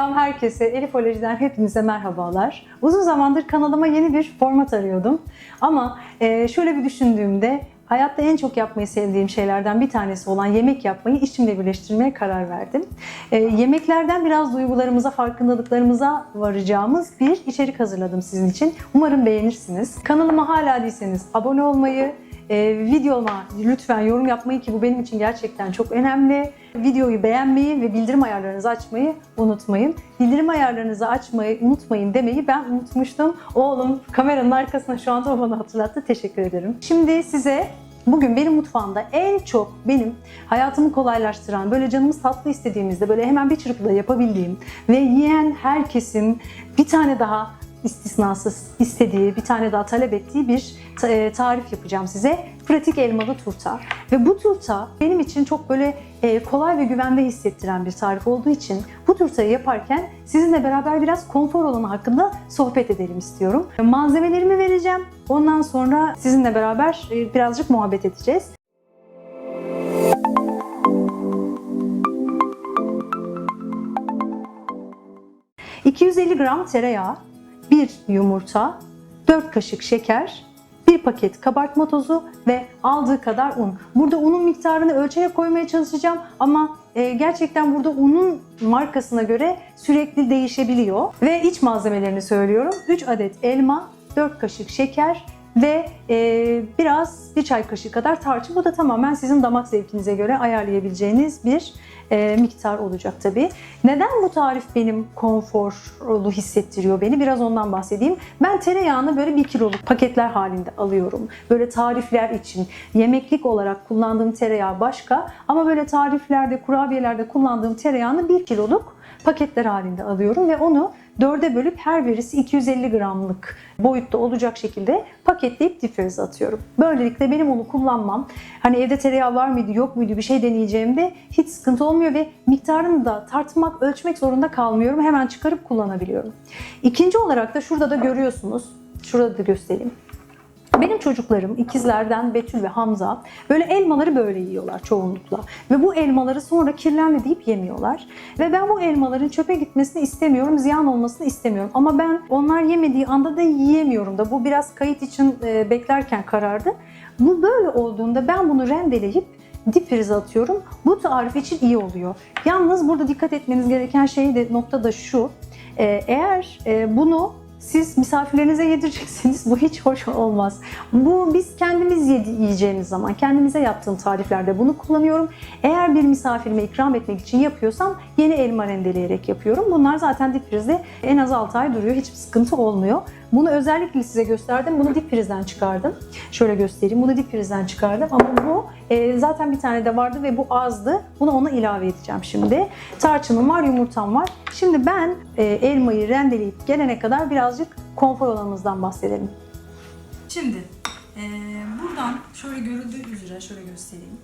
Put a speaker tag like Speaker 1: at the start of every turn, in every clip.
Speaker 1: Selam herkese. Elif Oloji'den hepinize merhabalar. Uzun zamandır kanalıma yeni bir format arıyordum. Ama e, şöyle bir düşündüğümde hayatta en çok yapmayı sevdiğim şeylerden bir tanesi olan yemek yapmayı işimle birleştirmeye karar verdim. E, yemeklerden biraz duygularımıza, farkındalıklarımıza varacağımız bir içerik hazırladım sizin için. Umarım beğenirsiniz. Kanalıma hala değilseniz abone olmayı, e, videoma lütfen yorum yapmayı ki bu benim için gerçekten çok önemli. Videoyu beğenmeyi ve bildirim ayarlarınızı açmayı unutmayın. Bildirim ayarlarınızı açmayı unutmayın demeyi ben unutmuştum. Oğlum kameranın arkasına şu anda bana hatırlattı. Teşekkür ederim. Şimdi size Bugün benim mutfağımda en çok benim hayatımı kolaylaştıran, böyle canımız tatlı istediğimizde böyle hemen bir çırpıda yapabildiğim ve yiyen herkesin bir tane daha istisnasız istediği, bir tane daha talep ettiği bir e, tarif yapacağım size. Pratik elmalı turta. Ve bu turta benim için çok böyle e, kolay ve güvende hissettiren bir tarif olduğu için bu turtayı yaparken sizinle beraber biraz konfor alanı hakkında sohbet edelim istiyorum. Malzemelerimi vereceğim. Ondan sonra sizinle beraber e, birazcık muhabbet edeceğiz. ...250 gram tereyağı, 1 yumurta, 4 kaşık şeker, 1 paket kabartma tozu ve aldığı kadar un. Burada unun miktarını ölçüye koymaya çalışacağım ama e, gerçekten burada unun markasına göre sürekli değişebiliyor. Ve iç malzemelerini söylüyorum. 3 adet elma, 4 kaşık şeker ve e, biraz bir çay kaşığı kadar tarçın. Bu da tamamen sizin damak zevkinize göre ayarlayabileceğiniz bir e, miktar olacak tabii. Neden bu tarif benim konforlu hissettiriyor beni? Biraz ondan bahsedeyim. Ben tereyağını böyle bir kiloluk paketler halinde alıyorum. Böyle tarifler için. Yemeklik olarak kullandığım tereyağı başka ama böyle tariflerde, kurabiyelerde kullandığım tereyağını bir kiloluk paketler halinde alıyorum ve onu dörde bölüp her birisi 250 gramlık boyutta olacak şekilde paketleyip difrize atıyorum. Böylelikle benim onu kullanmam, hani evde tereyağı var mıydı yok muydu bir şey deneyeceğimde hiç sıkıntı olmuyor ve miktarını da tartmak, ölçmek zorunda kalmıyorum. Hemen çıkarıp kullanabiliyorum. İkinci olarak da şurada da görüyorsunuz. Şurada da göstereyim. Benim çocuklarım ikizlerden Betül ve Hamza böyle elmaları böyle yiyorlar çoğunlukla. Ve bu elmaları sonra kirlendi deyip yemiyorlar. Ve ben bu elmaların çöpe gitmesini istemiyorum, ziyan olmasını istemiyorum. Ama ben onlar yemediği anda da yiyemiyorum da. Bu biraz kayıt için e, beklerken karardı. Bu böyle olduğunda ben bunu rendeleyip dip frize atıyorum. Bu tarif için iyi oluyor. Yalnız burada dikkat etmeniz gereken şey de nokta da şu. E, eğer e, bunu siz misafirlerinize yedireceksiniz. Bu hiç hoş olmaz. Bu biz kendimiz yiyeceğimiz zaman, kendimize yaptığım tariflerde bunu kullanıyorum. Eğer bir misafirime ikram etmek için yapıyorsam yeni elma rendeleyerek yapıyorum. Bunlar zaten dip frizde en az 6 ay duruyor. Hiçbir sıkıntı olmuyor. Bunu özellikle size gösterdim. Bunu dip frizden çıkardım. Şöyle göstereyim. Bunu dip frizden çıkardım ama bu e, zaten bir tane de vardı ve bu azdı. Bunu ona ilave edeceğim şimdi. Tarçınım var, yumurtam var. Şimdi ben e, elmayı rendeleyip gelene kadar birazcık konfor alanımızdan bahsedelim.
Speaker 2: Şimdi eee, buradan şöyle görüldüğü üzere şöyle göstereyim.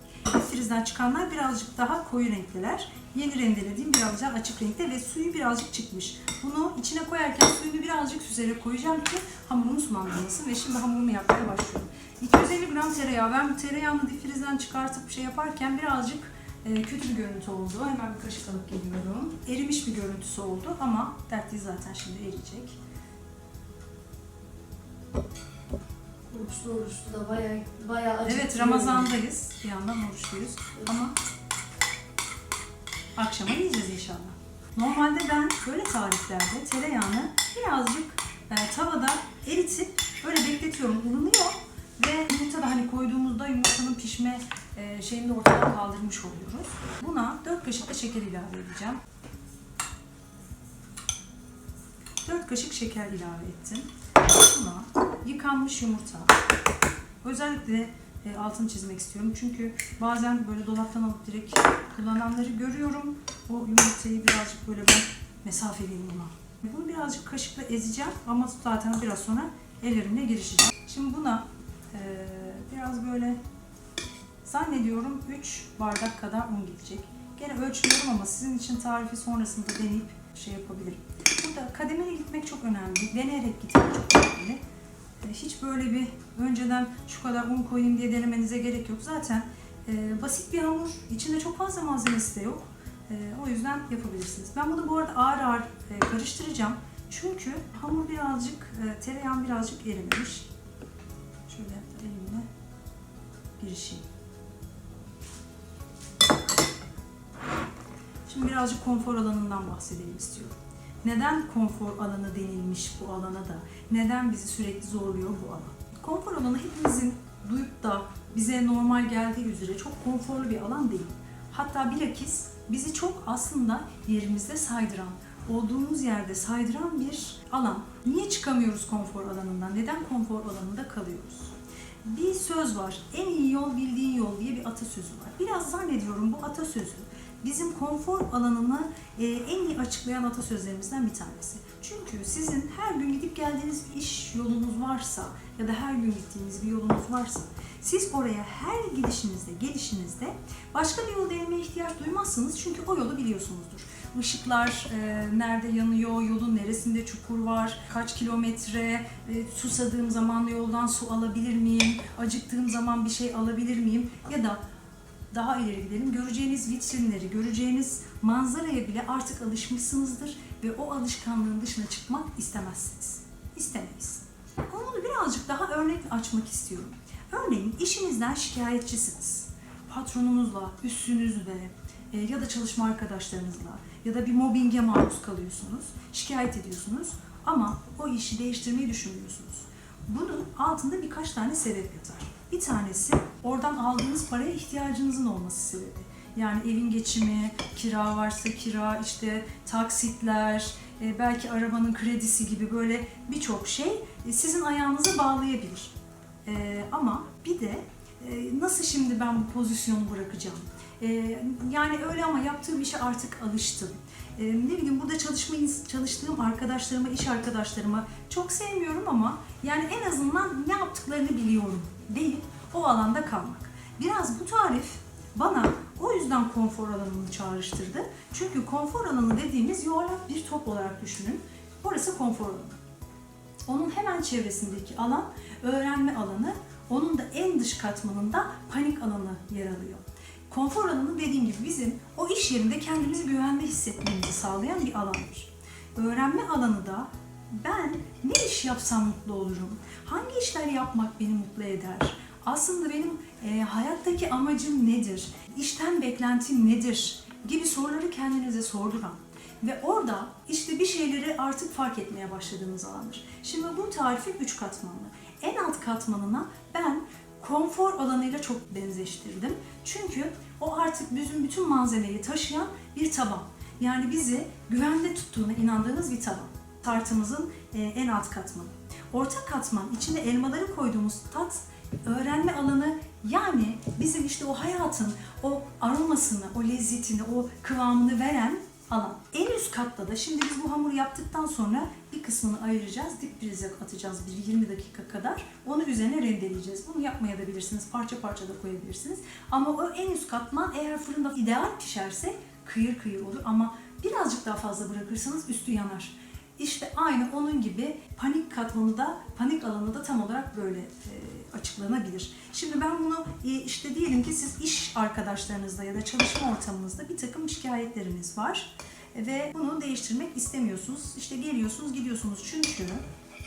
Speaker 2: Frizden çıkanlar birazcık daha koyu renkliler. Yeni rendelediğim biraz daha açık renkte ve suyu birazcık çıkmış. Bunu içine koyarken suyunu birazcık süzerek koyacağım ki hamurumuz sulanmasın ve şimdi hamurumu yapmaya başlıyorum. 250 gram tereyağı. Ben bu tereyağını difrizden çıkartıp şey yaparken birazcık e, kötü bir görüntü oldu. Hemen bir kaşık alıp geliyorum. Erimiş bir görüntüsü oldu ama dert değil zaten şimdi eriyecek.
Speaker 3: Oruçlu oruçlu da bayağı bayağı acı.
Speaker 2: Evet Ramazan'dayız. Bir yandan oruçluyuz. Ama akşama yiyeceğiz inşallah. Normalde ben böyle tariflerde tereyağını birazcık e, tavada eritip böyle bekletiyorum. ılınuyor ve yumurta hani koyduğumuzda yumurtanın pişme e, şeyini ortadan kaldırmış oluyoruz. Buna 4 kaşık da şeker ilave edeceğim. 4 kaşık şeker ilave ettim. Buna yıkanmış yumurta, Özellikle e, altını çizmek istiyorum. Çünkü bazen böyle dolaptan alıp direkt kullananları görüyorum. O yumurtayı birazcık böyle ben mesafeliyim buna. Bunu birazcık kaşıkla ezeceğim ama zaten biraz sonra ellerimle girişeceğim. Şimdi buna e, biraz böyle zannediyorum 3 bardak kadar un gidecek. Gene ölçmüyorum ama sizin için tarifi sonrasında deneyip şey yapabilirim. Burada kademeli gitmek çok önemli. Deneyerek gitmek çok önemli. E, Hiç böyle bir önceden şu kadar un koyayım diye denemenize gerek yok. Zaten e, basit bir hamur. İçinde çok fazla malzemesi de yok.
Speaker 1: Ee, o yüzden yapabilirsiniz. Ben bunu bu arada ağır ağır e, karıştıracağım. Çünkü hamur birazcık, e, tereyağım birazcık erimemiş. Şöyle elimle girişeyim. Şimdi birazcık konfor alanından bahsedelim istiyorum. Neden konfor alanı denilmiş bu alana da? Neden bizi sürekli zorluyor bu alan? Konfor alanı hepimizin duyup da bize normal geldiği üzere çok konforlu bir alan değil. Hatta bilakis bizi çok aslında yerimizde saydıran, olduğumuz yerde saydıran bir alan. Niye çıkamıyoruz konfor alanından? Neden konfor alanında kalıyoruz? Bir söz var. En iyi yol bildiğin yol diye bir atasözü var. Biraz zannediyorum bu atasözü bizim konfor alanını e, en iyi açıklayan atasözlerimizden bir tanesi. Çünkü sizin her gün gidip geldiğiniz bir iş yolunuz varsa ya da her gün gittiğiniz bir yolunuz varsa siz oraya her gidişinizde, gelişinizde başka bir yol denemeye ihtiyaç duymazsınız çünkü o yolu biliyorsunuzdur. Işıklar e, nerede yanıyor, yolun neresinde çukur var, kaç kilometre, e, susadığım zaman yoldan su alabilir miyim, acıktığım zaman bir şey alabilir miyim ya da daha ileri gidelim. Göreceğiniz vitrinleri, göreceğiniz manzaraya bile artık alışmışsınızdır ve o alışkanlığın dışına çıkmak istemezsiniz. İstemeyiz. Onu birazcık daha örnek açmak istiyorum. Örneğin işinizden şikayetçisiniz. Patronunuzla, üstünüzle e, ya da çalışma arkadaşlarınızla ya da bir mobbinge maruz kalıyorsunuz, şikayet ediyorsunuz ama o işi değiştirmeyi düşünmüyorsunuz. Bunun altında birkaç tane sebep yatar. Bir tanesi oradan aldığınız paraya ihtiyacınızın olması sebebi. Yani evin geçimi, kira varsa kira, işte taksitler, e, belki arabanın kredisi gibi böyle birçok şey e, sizin ayağınıza bağlayabilir. E, Ama bir de nasıl şimdi ben bu pozisyonu bırakacağım? Yani öyle ama yaptığım işe artık alıştım. E, Ne bileyim burada çalışma çalıştığım arkadaşlarıma, iş arkadaşlarıma çok sevmiyorum ama yani en azından ne yaptıklarını biliyorum deyip o alanda kalmak. Biraz bu tarif bana o yüzden konfor alanını çağrıştırdı. Çünkü konfor alanı dediğimiz yuvarlak bir top olarak düşünün. Orası konfor alanı. Onun hemen çevresindeki alan öğrenme alanı, onun da en dış katmanında panik alanı yer alıyor. Konfor alanı dediğim gibi bizim o iş yerinde kendimizi güvende hissetmemizi sağlayan bir alandır. Öğrenme alanı da ben ne iş yapsam mutlu olurum, hangi işler yapmak beni mutlu eder, aslında benim e, hayattaki amacım nedir, işten beklentim nedir gibi soruları kendinize sorduran ve orada işte bir şeyleri artık fark etmeye başladığınız alandır. Şimdi bu tarifin üç katmanlı. En alt katmanına ben konfor alanıyla çok benzeştirdim. Çünkü o artık bizim bütün malzemeyi taşıyan bir taban. Yani bizi güvende tuttuğuna inandığınız bir taban. Tartımızın e, en alt katmanı. Orta katman içine elmaları koyduğumuz tat öğrenme alanı yani bizim işte o hayatın o aromasını, o lezzetini, o kıvamını veren alan. En üst katta da şimdi biz bu hamuru yaptıktan sonra bir kısmını ayıracağız. Dip prize atacağız bir 20 dakika kadar. Onu üzerine rendeleyeceğiz. Bunu yapmaya da bilirsiniz. Parça parça da koyabilirsiniz. Ama o en üst katman eğer fırında ideal pişerse kıyır kıyır olur ama birazcık daha fazla bırakırsanız üstü yanar. İşte aynı onun gibi panik katmanı da, panik alanı da tam olarak böyle e, açıklanabilir. Şimdi ben bunu e, işte diyelim ki siz iş arkadaşlarınızda ya da çalışma ortamınızda bir takım şikayetleriniz var ve bunu değiştirmek istemiyorsunuz. İşte geliyorsunuz, gidiyorsunuz çünkü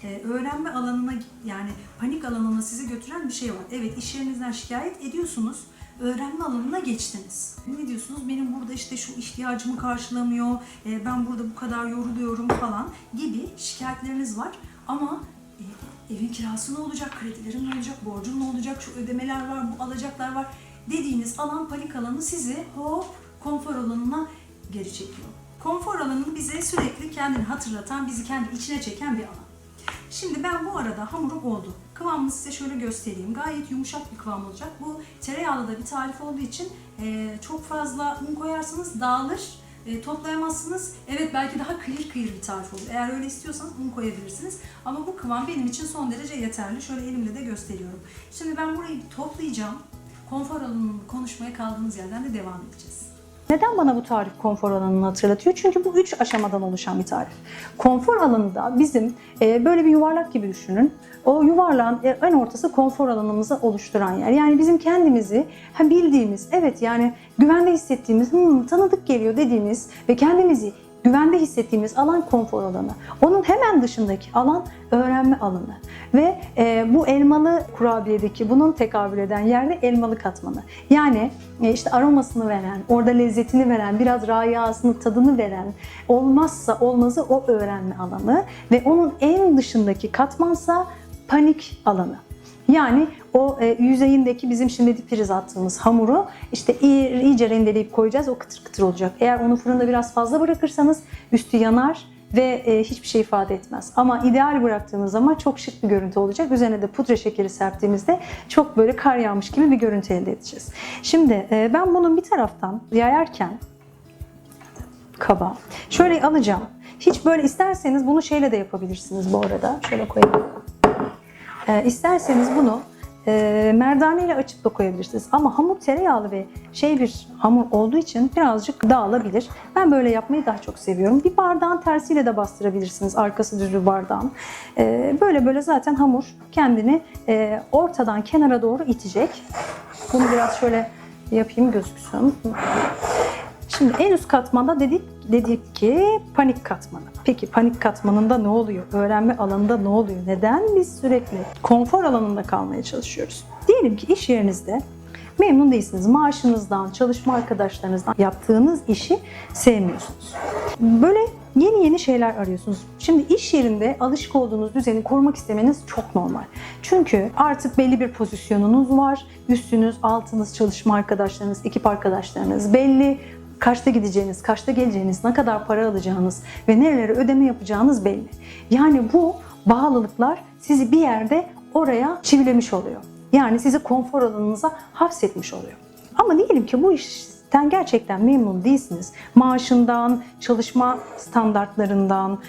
Speaker 1: e, öğrenme alanına yani panik alanına sizi götüren bir şey var. Evet iş yerinizden şikayet ediyorsunuz öğrenme alanına geçtiniz. Ne diyorsunuz? Benim burada işte şu ihtiyacımı karşılamıyor, e, ben burada bu kadar yoruluyorum falan gibi şikayetleriniz var. Ama evin kirası ne olacak, kredilerim ne olacak, borcum ne olacak, şu ödemeler var, bu alacaklar var dediğiniz alan panik alanı sizi hop konfor alanına geri çekiyor. Konfor alanını bize sürekli kendini hatırlatan, bizi kendi içine çeken bir alan. Şimdi ben bu arada hamurum oldu. Kıvamını size şöyle göstereyim. Gayet yumuşak bir kıvam olacak. Bu tereyağlı da bir tarif olduğu için çok fazla un koyarsanız dağılır. E, toplayamazsınız. Evet belki daha kıyır kıyır bir tarif olur. Eğer öyle istiyorsanız un koyabilirsiniz. Ama bu kıvam benim için son derece yeterli. Şöyle elimle de gösteriyorum. Şimdi ben burayı toplayacağım. Konfor alanını konuşmaya kaldığımız yerden de devam edeceğiz. Neden bana bu tarif konfor alanını hatırlatıyor? Çünkü bu üç aşamadan oluşan bir tarif. Konfor alanı da bizim e, böyle bir yuvarlak gibi düşünün. O yuvarlağın en ortası konfor alanımızı oluşturan yer. Yani bizim kendimizi ha, bildiğimiz, evet yani güvende hissettiğimiz, "Hmm, tanıdık geliyor dediğimiz ve kendimizi güvende hissettiğimiz alan konfor alanı. Onun hemen dışındaki alan öğrenme alanı. Ve e, bu elmalı kurabiyedeki bunun tekabül eden yerde elmalı katmanı. Yani e, işte aromasını veren, orada lezzetini veren, biraz rayasını, tadını veren, olmazsa olmazı o öğrenme alanı ve onun en dışındaki katmansa panik alanı. Yani o e, yüzeyindeki bizim şimdi priz attığımız hamuru işte iyi- iyice rendeleyip koyacağız. O kıtır kıtır olacak. Eğer onu fırında biraz fazla bırakırsanız üstü yanar ve e, hiçbir şey ifade etmez. Ama ideal bıraktığımız zaman çok şık bir görüntü olacak. Üzerine de pudra şekeri serptiğimizde çok böyle kar yağmış gibi bir görüntü elde edeceğiz. Şimdi e, ben bunun bir taraftan yayarken kaba şöyle alacağım. Hiç böyle isterseniz bunu şeyle de yapabilirsiniz bu arada. Şöyle koyayım. E, isterseniz bunu e, merdane ile açıp da koyabilirsiniz. Ama hamur tereyağlı ve şey bir hamur olduğu için birazcık dağılabilir. Ben böyle yapmayı daha çok seviyorum. Bir bardağın tersiyle de bastırabilirsiniz. Arkası düz bir bardağın. E, böyle böyle zaten hamur kendini e, ortadan kenara doğru itecek. Bunu biraz şöyle yapayım gözüksün. Şimdi en üst katmanda dedik dedik ki panik katmanı. Peki panik katmanında ne oluyor? Öğrenme alanında ne oluyor? Neden biz sürekli konfor alanında kalmaya çalışıyoruz? Diyelim ki iş yerinizde memnun değilsiniz. Maaşınızdan, çalışma arkadaşlarınızdan yaptığınız işi sevmiyorsunuz. Böyle yeni yeni şeyler arıyorsunuz. Şimdi iş yerinde alışık olduğunuz düzeni korumak istemeniz çok normal. Çünkü artık belli bir pozisyonunuz var. Üstünüz, altınız, çalışma arkadaşlarınız, ekip arkadaşlarınız belli. Kaçta gideceğiniz, kaçta geleceğiniz, ne kadar para alacağınız ve nerelere ödeme yapacağınız belli. Yani bu bağlılıklar sizi bir yerde oraya çivilemiş oluyor. Yani sizi konfor alanınıza hapsetmiş oluyor. Ama diyelim ki bu işten gerçekten memnun değilsiniz. Maaşından, çalışma standartlarından,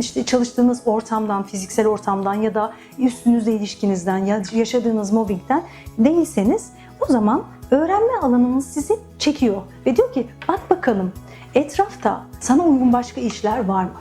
Speaker 1: işte çalıştığınız ortamdan, fiziksel ortamdan ya da üstünüzle ilişkinizden ya yaşadığınız mobbingden değilseniz o zaman öğrenme alanınız sizi çekiyor ve diyor ki bak bakalım etrafta sana uygun başka işler var mı?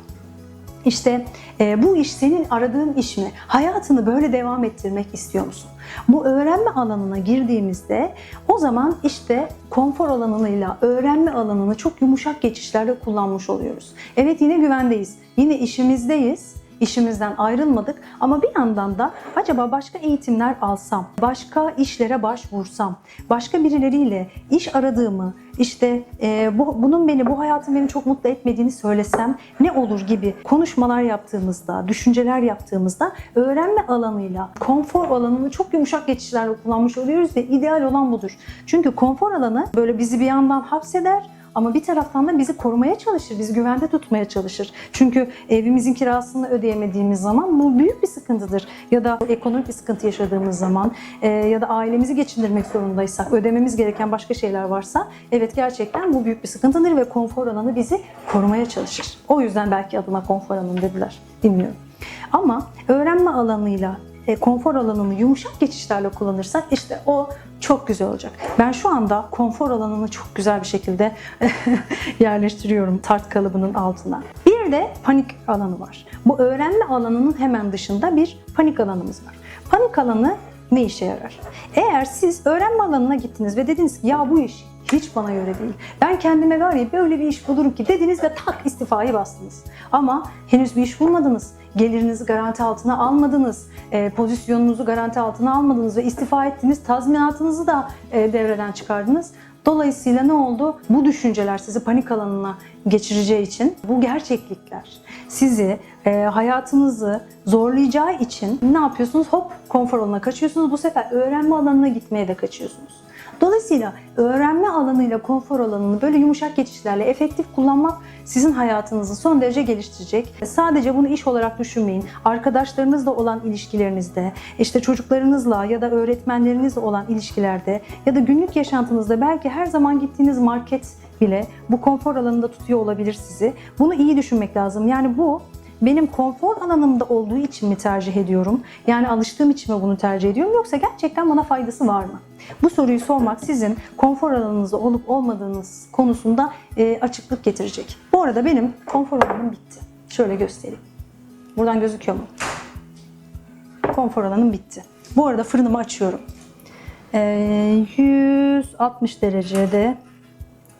Speaker 1: İşte e, bu iş senin aradığın iş mi? Hayatını böyle devam ettirmek istiyor musun? Bu öğrenme alanına girdiğimizde o zaman işte konfor alanıyla öğrenme alanını çok yumuşak geçişlerle kullanmış oluyoruz. Evet yine güvendeyiz. Yine işimizdeyiz. İşimizden ayrılmadık ama bir yandan da acaba başka eğitimler alsam, başka işlere başvursam, başka birileriyle iş aradığımı, işte e, bu, bunun beni, bu hayatın beni çok mutlu etmediğini söylesem ne olur gibi konuşmalar yaptığımızda, düşünceler yaptığımızda öğrenme alanıyla konfor alanını çok yumuşak geçişlerle kullanmış oluyoruz ve ideal olan budur. Çünkü konfor alanı böyle bizi bir yandan hapseder ama bir taraftan da bizi korumaya çalışır, bizi güvende tutmaya çalışır. Çünkü evimizin kirasını ödeyemediğimiz zaman bu büyük bir sıkıntıdır. Ya da ekonomik bir sıkıntı yaşadığımız zaman e, ya da ailemizi geçindirmek zorundaysak, ödememiz gereken başka şeyler varsa evet gerçekten bu büyük bir sıkıntıdır ve konfor alanı bizi korumaya çalışır. O yüzden belki adına konfor alanı dediler. Bilmiyorum. Ama öğrenme alanıyla e, konfor alanını yumuşak geçişlerle kullanırsak işte o çok güzel olacak. Ben şu anda konfor alanını çok güzel bir şekilde yerleştiriyorum tart kalıbının altına. Bir de panik alanı var. Bu öğrenme alanının hemen dışında bir panik alanımız var. Panik alanı ne işe yarar? Eğer siz öğrenme alanına gittiniz ve dediniz ki ya bu iş hiç bana göre değil. Ben kendime var ya böyle bir iş bulurum ki dediniz ve tak istifayı bastınız. Ama henüz bir iş bulmadınız. Gelirinizi garanti altına almadınız. E, pozisyonunuzu garanti altına almadınız ve istifa ettiniz. Tazminatınızı da e, devreden çıkardınız. Dolayısıyla ne oldu? Bu düşünceler sizi panik alanına geçireceği için bu gerçeklikler sizi e, hayatınızı zorlayacağı için ne yapıyorsunuz? Hop konfor alanına kaçıyorsunuz. Bu sefer öğrenme alanına gitmeye de kaçıyorsunuz. Dolayısıyla öğrenme alanıyla konfor alanını böyle yumuşak geçişlerle efektif kullanmak sizin hayatınızı son derece geliştirecek. Sadece bunu iş olarak düşünmeyin. Arkadaşlarınızla olan ilişkilerinizde, işte çocuklarınızla ya da öğretmenlerinizle olan ilişkilerde ya da günlük yaşantınızda belki her zaman gittiğiniz market bile bu konfor alanında tutuyor olabilir sizi. Bunu iyi düşünmek lazım. Yani bu benim konfor alanımda olduğu için mi tercih ediyorum? Yani alıştığım için mi bunu tercih ediyorum yoksa gerçekten bana faydası var mı? Bu soruyu sormak sizin konfor alanınızda olup olmadığınız konusunda e, açıklık getirecek. Bu arada benim konfor alanım bitti. Şöyle göstereyim. Buradan gözüküyor mu? Konfor alanım bitti. Bu arada fırınımı açıyorum. Ee, 160 derecede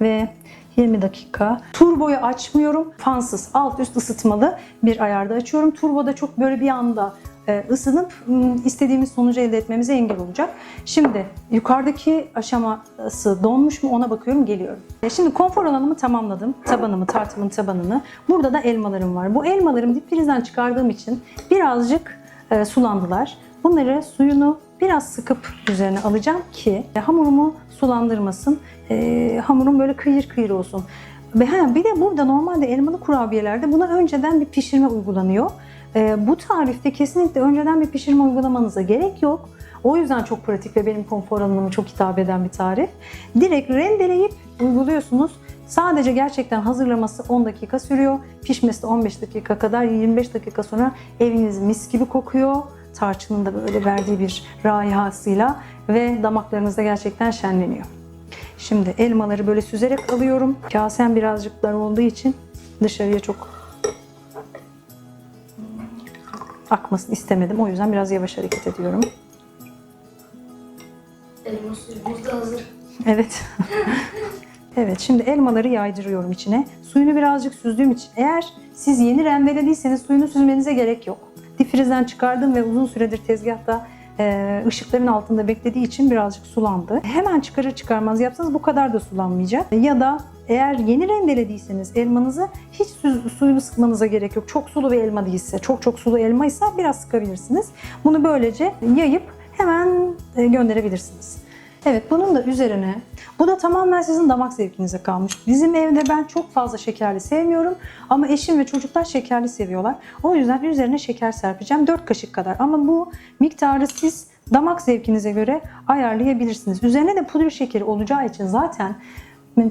Speaker 1: ve 20 dakika. Turboyu açmıyorum. Fansız alt üst ısıtmalı bir ayarda açıyorum. Turboda çok böyle bir anda e, ısınıp istediğimiz sonucu elde etmemize engel olacak. Şimdi yukarıdaki aşaması donmuş mu ona bakıyorum geliyorum. E, Şimdi konfor alanımı tamamladım. Tabanımı, tartımın tabanını. Burada da elmalarım var. Bu elmalarımı dip prizden çıkardığım için birazcık e, sulandılar. Bunları suyunu biraz sıkıp üzerine alacağım ki e, hamurumu sulandırmasın. E, hamurum böyle kıyır kıyır olsun. Ve ha, bir de burada normalde elmalı kurabiyelerde buna önceden bir pişirme uygulanıyor. E, bu tarifte kesinlikle önceden bir pişirme uygulamanıza gerek yok. O yüzden çok pratik ve benim konfor alanıma çok hitap eden bir tarif. Direkt rendeleyip uyguluyorsunuz. Sadece gerçekten hazırlaması 10 dakika sürüyor. Pişmesi de 15 dakika kadar 25 dakika sonra eviniz mis gibi kokuyor. Tarçının da böyle verdiği bir raihasıyla ve damaklarınızda gerçekten şenleniyor. Şimdi elmaları böyle süzerek alıyorum. Kasem birazcık dar olduğu için dışarıya çok akmasını istemedim. O yüzden biraz yavaş hareket ediyorum.
Speaker 3: Elma suyumuz da hazır.
Speaker 1: Evet. evet şimdi elmaları yaydırıyorum içine. Suyunu birazcık süzdüğüm için eğer siz yeni rendelediyseniz suyunu süzmenize gerek yok. Difrizden çıkardım ve uzun süredir tezgahta e, ışıkların altında beklediği için birazcık sulandı. Hemen çıkarır çıkarmaz yapsanız bu kadar da sulanmayacak. Ya da eğer yeni rendelediyseniz elmanızı hiç su, suyunu sıkmanıza gerek yok. Çok sulu bir elma değilse, çok çok sulu elma ise biraz sıkabilirsiniz. Bunu böylece yayıp hemen e, gönderebilirsiniz. Evet bunun da üzerine bu da tamamen sizin damak zevkinize kalmış. Bizim evde ben çok fazla şekerli sevmiyorum ama eşim ve çocuklar şekerli seviyorlar. O yüzden üzerine şeker serpeceğim 4 kaşık kadar ama bu miktarı siz damak zevkinize göre ayarlayabilirsiniz. Üzerine de pudra şekeri olacağı için zaten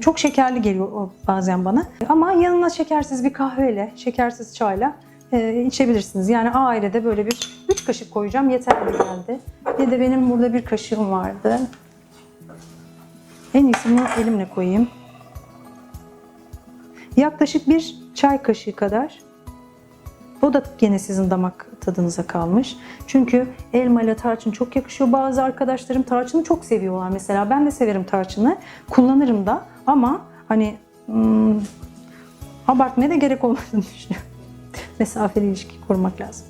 Speaker 1: çok şekerli geliyor bazen bana. Ama yanına şekersiz bir kahveyle, şekersiz çayla e, içebilirsiniz. Yani ailede böyle bir 3 kaşık koyacağım yeterli geldi. Bir de benim burada bir kaşığım vardı. En iyisi bunu elimle koyayım. Yaklaşık bir çay kaşığı kadar. Bu da gene sizin damak tadınıza kalmış. Çünkü elma ile tarçın çok yakışıyor. Bazı arkadaşlarım tarçını çok seviyorlar mesela. Ben de severim tarçını. Kullanırım da ama hani hmm, abartmaya da gerek olmadığını düşünüyorum. Mesafeli ilişki kurmak lazım.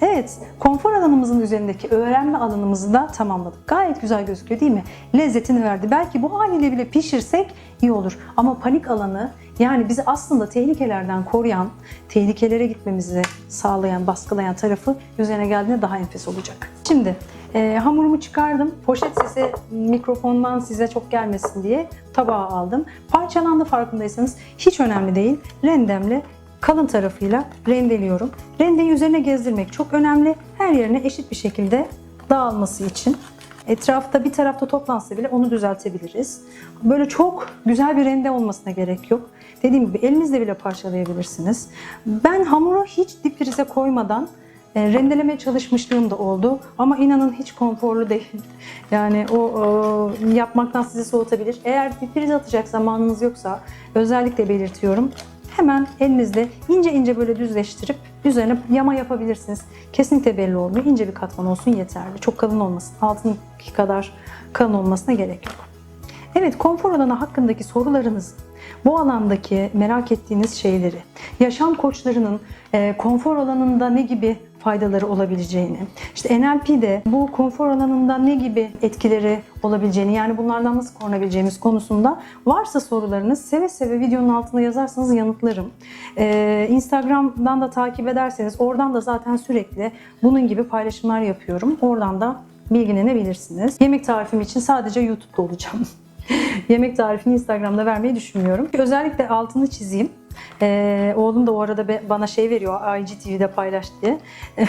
Speaker 1: Evet, konfor alanımızın üzerindeki öğrenme alanımızı da tamamladık. Gayet güzel gözüküyor değil mi? Lezzetini verdi. Belki bu haliyle bile pişirsek iyi olur. Ama panik alanı yani bizi aslında tehlikelerden koruyan, tehlikelere gitmemizi sağlayan, baskılayan tarafı üzerine geldiğinde daha enfes olacak. Şimdi e, hamurumu çıkardım. Poşet sesi mikrofondan size çok gelmesin diye tabağa aldım. Parçalandı farkındaysanız hiç önemli değil. Rendemle kalın tarafıyla rendeliyorum. Rendeyi üzerine gezdirmek çok önemli. Her yerine eşit bir şekilde dağılması için. Etrafta bir tarafta toplansa bile onu düzeltebiliriz. Böyle çok güzel bir rende olmasına gerek yok. Dediğim gibi elinizle bile parçalayabilirsiniz. Ben hamuru hiç dip prize koymadan e, rendeleme çalışmışlığım da oldu. Ama inanın hiç konforlu değil. Yani o, o yapmaktan sizi soğutabilir. Eğer dip prize atacak zamanınız yoksa özellikle belirtiyorum. Hemen elinizle ince ince böyle düzleştirip üzerine yama yapabilirsiniz. Kesinlikle belli olmuyor. İnce bir katman olsun yeterli. Çok kalın olmasın. Altındaki kadar kalın olmasına gerek yok. Evet, konfor alanı hakkındaki sorularınız, bu alandaki merak ettiğiniz şeyleri, yaşam koçlarının e, konfor alanında ne gibi faydaları olabileceğini, işte NLP'de bu konfor alanında ne gibi etkileri olabileceğini, yani bunlardan nasıl korunabileceğimiz konusunda varsa sorularınız seve seve videonun altına yazarsanız yanıtlarım. E, Instagram'dan da takip ederseniz oradan da zaten sürekli bunun gibi paylaşımlar yapıyorum. Oradan da bilgilenebilirsiniz. Yemek tarifim için sadece YouTube'da olacağım. Yemek tarifini Instagram'da vermeyi düşünmüyorum. Özellikle altını çizeyim. Ee, oğlum da o arada bana şey veriyor IGTV'de paylaş diye.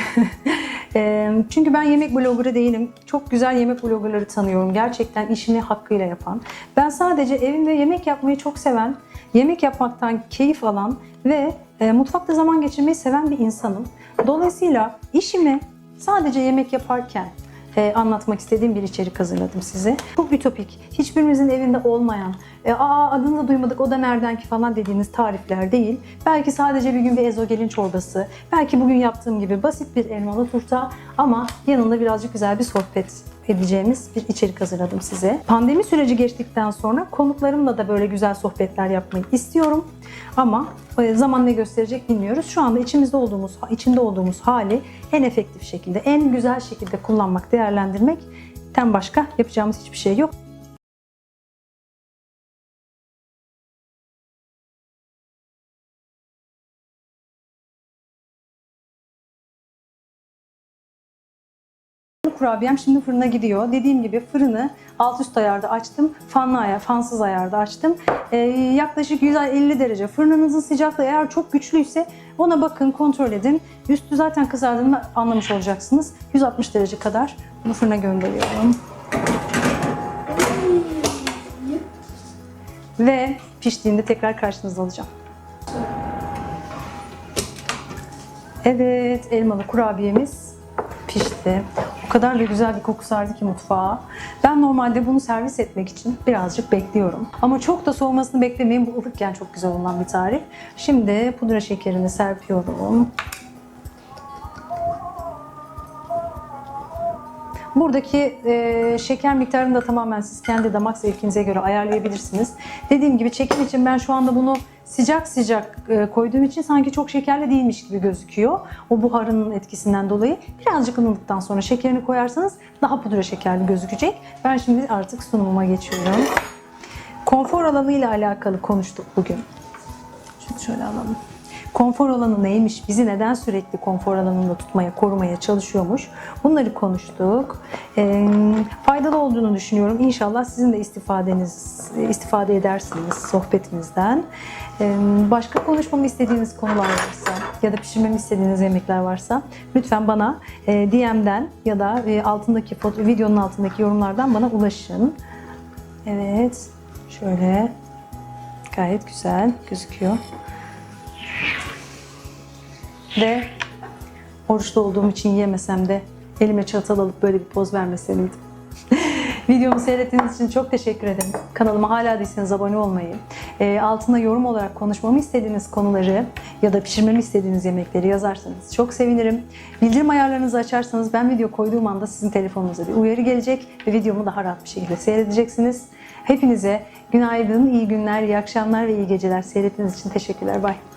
Speaker 1: Ee, çünkü ben yemek bloggerı değilim. Çok güzel yemek bloggerları tanıyorum. Gerçekten işini hakkıyla yapan. Ben sadece evimde yemek yapmayı çok seven yemek yapmaktan keyif alan ve e, mutfakta zaman geçirmeyi seven bir insanım. Dolayısıyla işimi sadece yemek yaparken e, anlatmak istediğim bir içerik hazırladım size. Çok ütopik, hiçbirimizin evinde olmayan, e, aa adını da duymadık o da nereden ki falan dediğiniz tarifler değil. Belki sadece bir gün bir ezogelin çorbası, belki bugün yaptığım gibi basit bir elmalı turta ama yanında birazcık güzel bir sohbet edeceğimiz bir içerik hazırladım size. Pandemi süreci geçtikten sonra konuklarımla da böyle güzel sohbetler yapmayı istiyorum. Ama e, zaman ne gösterecek bilmiyoruz. Şu anda içimizde olduğumuz, içinde olduğumuz hali en efektif şekilde, en güzel şekilde kullanmak, değerlendirmekten başka yapacağımız hiçbir şey yok. Kurabiyem şimdi fırına gidiyor. Dediğim gibi fırını alt üst ayarda açtım. Fanlı ayar, fansız ayarda açtım. Ee, yaklaşık 150 derece. Fırınınızın sıcaklığı eğer çok güçlüyse ona bakın, kontrol edin. Üstü zaten kızardığını anlamış olacaksınız. 160 derece kadar bunu fırına gönderiyorum. Ve piştiğinde tekrar karşınızda olacağım. Evet, elmalı kurabiyemiz pişti. O kadar da güzel bir koku sardı ki mutfağa. Ben normalde bunu servis etmek için birazcık bekliyorum. Ama çok da soğumasını beklemeyin. Bu ılıkken çok güzel olan bir tarif. Şimdi pudra şekerini serpiyorum. Buradaki e, şeker miktarını da tamamen siz kendi damak zevkinize göre ayarlayabilirsiniz. Dediğim gibi çekim için ben şu anda bunu sıcak sıcak e, koyduğum için sanki çok şekerli değilmiş gibi gözüküyor. O buharının etkisinden dolayı birazcık ılıdıktan sonra şekerini koyarsanız daha pudra şekerli gözükecek. Ben şimdi artık sunumuma geçiyorum. Konfor alanı ile alakalı konuştuk bugün. Şunu şöyle alalım. Konfor alanı neymiş? Bizi neden sürekli konfor alanında tutmaya, korumaya çalışıyormuş? Bunları konuştuk. Ee, faydalı olduğunu düşünüyorum. İnşallah sizin de istifadeniz, istifade edersiniz sohbetimizden. Ee, başka konuşmamı istediğiniz konular varsa ya da pişirmemi istediğiniz yemekler varsa lütfen bana e, DM'den ya da e, altındaki foto, videonun altındaki yorumlardan bana ulaşın. Evet, şöyle gayet güzel gözüküyor. Ve oruçlu olduğum için yemesem de elime çatal alıp böyle bir poz vermeseydim. Videomu seyrettiğiniz için çok teşekkür ederim. Kanalıma hala değilseniz abone olmayı, e, altına yorum olarak konuşmamı istediğiniz konuları ya da pişirmemi istediğiniz yemekleri yazarsanız çok sevinirim. Bildirim ayarlarınızı açarsanız ben video koyduğum anda sizin telefonunuza bir uyarı gelecek ve videomu daha rahat bir şekilde seyredeceksiniz. Hepinize günaydın, iyi günler, iyi akşamlar ve iyi geceler. Seyrettiğiniz için teşekkürler. Bye.